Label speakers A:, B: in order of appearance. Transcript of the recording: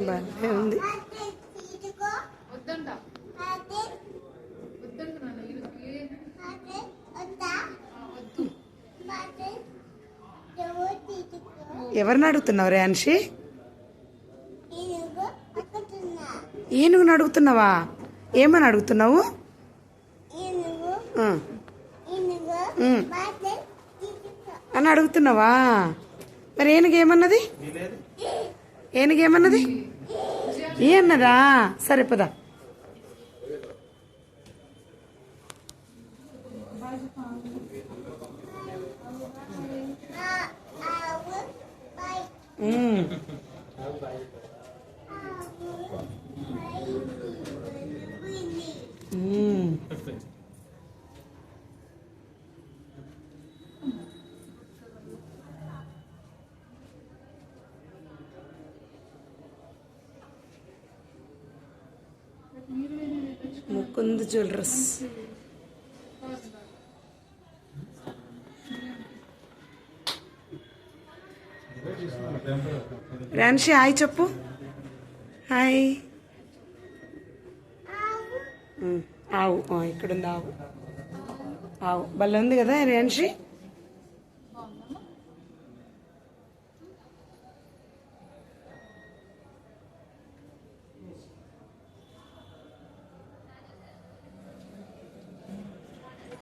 A: బాగానే ఉంది. ఎవరిని అడుగుతున్నావు రేన్షి ఏనుగుని అడుగుతున్నావా? ఏమని అడుగుతున్నావు. అని అడుగుతున్నావా? మరి ఏనుగు ఏమన్నది? ఏనుగు ఏమన్నది ఏ అన్నదా? సరే పదా. ఉమ్. ముకుంద్ జ్యువెలర్స్. రాన్షి హాయ్ చెప్పు. హాయ్. ఆవు. ఇక్కడ ఉంది ఆవు. ఆవు. భలే ఉంది కదా రాన్షి